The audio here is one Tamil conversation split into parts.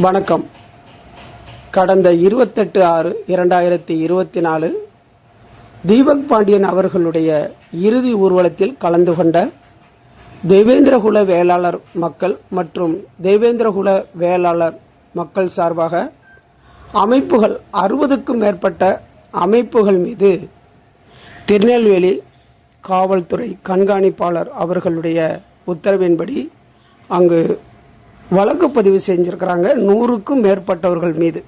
வணக்கம். கடந்த இருபத்தெட்டு ஆறு இரண்டாயிரத்தி இருபத்தி நாலு தீபக் பாண்டியன் அவர்களுடைய இறுதி ஊர்வலத்தில் கலந்து கொண்ட தேவேந்திரகுல வேளாளர் மக்கள் மற்றும் தேவேந்திரகுல வேளாளர் மக்கள் சார்பாக அமைப்புகள் அறுபதுக்கும் மேற்பட்ட அமைப்புகள் மீது திருநெல்வேலி காவல்துறை கண்காணிப்பாளர் அவர்களுடைய உத்தரவின்படி அங்கு வழக்கு பதிவு செஞ்சுருக்கிறாங்க நூறுக்கும் மேற்பட்டவர்கள் மீது.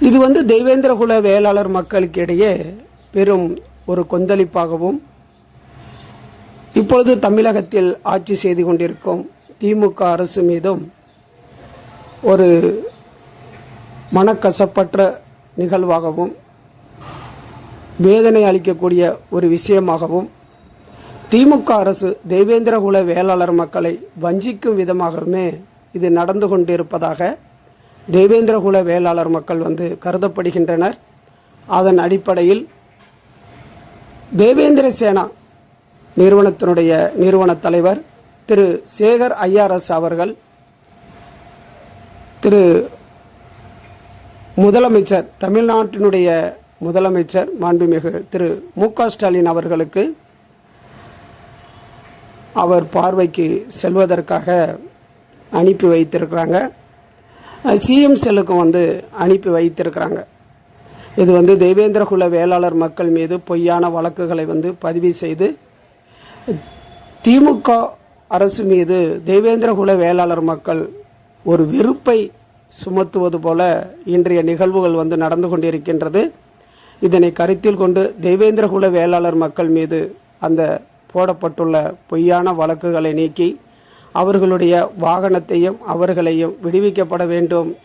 இது வந்து தெய்வேந்திரகுல வேளாளர் மக்களுக்கு இடையே பெரும் ஒரு கொந்தளிப்பாகவும் இப்பொழுது தமிழகத்தில் ஆட்சி செய்து கொண்டிருக்கும் திமுக அரசு மீதும் ஒரு மனக்கசப்பற்ற நிகழ்வாகவும் வேதனை அளிக்கக்கூடிய ஒரு விஷயமாகவும் திமுக அரசு தேவேந்திரகுல வேளாளர் மக்களை வஞ்சிக்கும் விதமாகவுமே இது நடந்து கொண்டிருப்பதாக தேவேந்திரகுல வேளாளர் மக்கள் வந்து கருதப்படுகின்றனர். அதன் அடிப்படையில் தேவேந்திர சேனா நிறுவனத்தினுடைய நிறுவன தலைவர் திரு சேகர் ஐஆர்எஸ் அவர்கள் திரு முதலமைச்சர் தமிழ்நாட்டினுடைய முதலமைச்சர் மாண்புமிகு திரு மு க ஸ்டாலின் அவர்களுக்கு அவர் பார்வைக்கு செல்வதற்காக அனுப்பி வைத்திருக்கிறாங்க. சிஎம் செல்லுக்கும் வந்து அனுப்பி வைத்திருக்கிறாங்க. இது வந்து தேவேந்திரகுல வேளாளர் மக்கள் மீது பொய்யான வழக்குகளை வந்து பதிவு செய்து திமுக அரசு மீது தேவேந்திரகுல வேளாளர் மக்கள் ஒரு வெறுப்பை சுமத்துவது போல இன்றைய நிகழ்வுகள் வந்து நடந்து கொண்டிருக்கின்றது. இதனை கருத்தில் கொண்டு தேவேந்திரகுல வேளாளர் மக்கள் மீது அந்த போடப்பட்டுள்ள பொய்யான வழக்குகளை நீக்கி அவர்களுடைய வாகனத்தையும் அவர்களையும் விடுவிக்கப்பட வேண்டும்.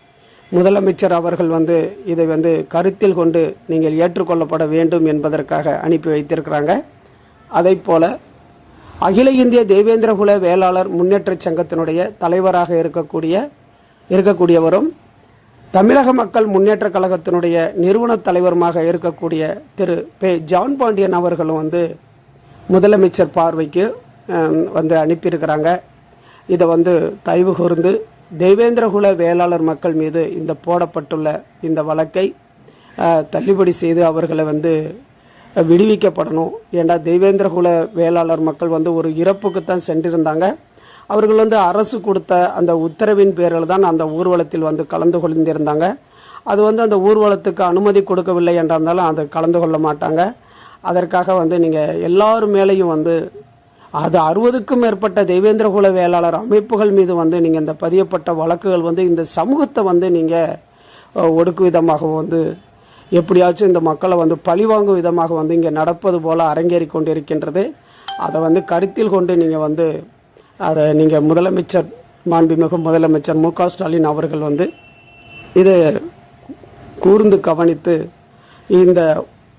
முதலமைச்சர் அவர்கள் வந்து இதை வந்து கருத்தில் கொண்டு நீங்கள் ஏற்றுக்கொள்ளப்பட வேண்டும் என்பதற்காக அனுப்பி வைத்திருக்கிறாங்க. அதை போல அகில இந்திய தேவேந்திரகுல வேளாளர் முன்னேற்ற சங்கத்தினுடைய தலைவராக இருக்கக்கூடிய இருக்கக்கூடியவரும் தமிழக மக்கள் முன்னேற்ற கழகத்தினுடைய நிறுவன தலைவருமாக இருக்கக்கூடிய திரு. பே. ஜான் பாண்டியன் அவர்களும் வந்து முதலமைச்சர் பார்வைக்கு வந்து அனுப்பியிருக்கிறாங்க. இதை வந்து தயவு கூர்ந்து தெய்வேந்திரகுல வேளாளர் மக்கள் மீது இந்த போடப்பட்டுள்ள இந்த வழக்கை தள்ளுபடி செய்து அவர்களை வந்து விடுவிக்கப்படணும். ஏண்டா தெய்வேந்திரகுல வேளாளர் மக்கள் வந்து ஒரு இறப்புக்குத்தான் சென்றிருந்தாங்க. அவர்கள் வந்து அரசு கொடுத்த அந்த உத்தரவின் பேரில் தான் அந்த ஊர்வலத்தில் வந்து கலந்து கொண்டிருந்தாங்க. அது வந்து அந்த ஊர்வலத்துக்கு அனுமதி கொடுக்கவில்லை என்றாலும் அது கலந்து கொள்ள மாட்டாங்க. அதற்காக வந்து நீங்கள் எல்லார் மேலேயும் வந்து அது அறுபதுக்கும் மேற்பட்ட தெய்வேந்திரகுல வேளாளர் அமைப்புகள் மீது வந்து நீங்கள் இந்த பதியப்பட்ட வழக்குகள் வந்து இந்த சமூகத்தை வந்து நீங்கள் ஒடுக்கு விதமாக வந்து எப்படியாச்சும் இந்த மக்களை வந்து பழிவாங்கும் விதமாக வந்து இங்கே நடப்பது போல் அரங்கேறி கொண்டிருக்கின்றது. அதை வந்து கருத்தில் கொண்டு நீங்கள் வந்து அதை நீங்கள் முதலமைச்சர் மாண்புமிகு முதலமைச்சர் மு க ஸ்டாலின் அவர்கள் வந்து இதை கூர்ந்து கவனித்து இந்த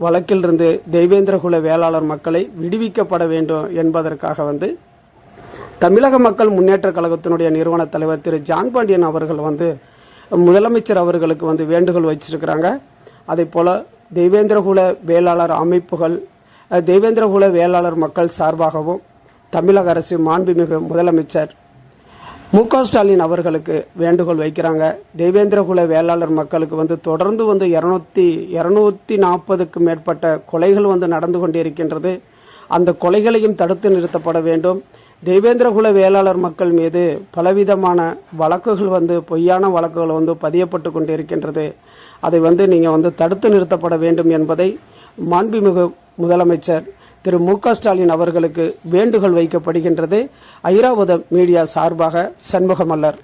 வழக்கிலிருந்து தெய்வேந்திரகுல வேளாளர் மக்களை விடுவிக்கப்பட வேண்டும் என்பதற்காக வந்து தமிழக மக்கள் முன்னேற்ற கழகத்தினுடைய நிறுவன தலைவர் திரு ஜான் பாண்டியன் அவர்கள் வந்து முதலமைச்சர் அவர்களுக்கு வந்து வேண்டுகோள் வச்சிருக்கிறாங்க. அதே போல் தெய்வேந்திரகுல வேளாளர் அமைப்புகள் தெய்வேந்திரகுல வேளாளர் மக்கள் சார்பாகவும் தமிழக அரசு மாண்புமிகு முதலமைச்சர் மு க ஸ்டாலின் அவர்களுக்கு வேண்டுகோள் வைக்கிறாங்க. தேவேந்திரகுல வேளாளர் மக்களுக்கு வந்து தொடர்ந்து வந்து இரநூத்தி இரநூத்தி நாற்பதுக்கு மேற்பட்ட கொலைகள் வந்து நடந்து கொண்டிருக்கின்றது. அந்த கொலைகளையும் தடுத்து நிறுத்தப்பட வேண்டும். தெய்வேந்திரகுல வேளாளர் மக்கள் மீது பலவிதமான வழக்குகள் வந்து பொய்யான வழக்குகள் வந்து பதியப்பட்டு கொண்டிருக்கின்றது. அதை வந்து நீங்கள் வந்து தடுத்து நிறுத்தப்பட வேண்டும் என்பதை மாண்புமிகு முதலமைச்சர் திரு மு ஸ்டாலின் அவர்களுக்கு வேண்டுகோள் வைக்கப்படுகின்றது. ஐராவதம் மீடியா சார்பாக சண்முகமல்லர்.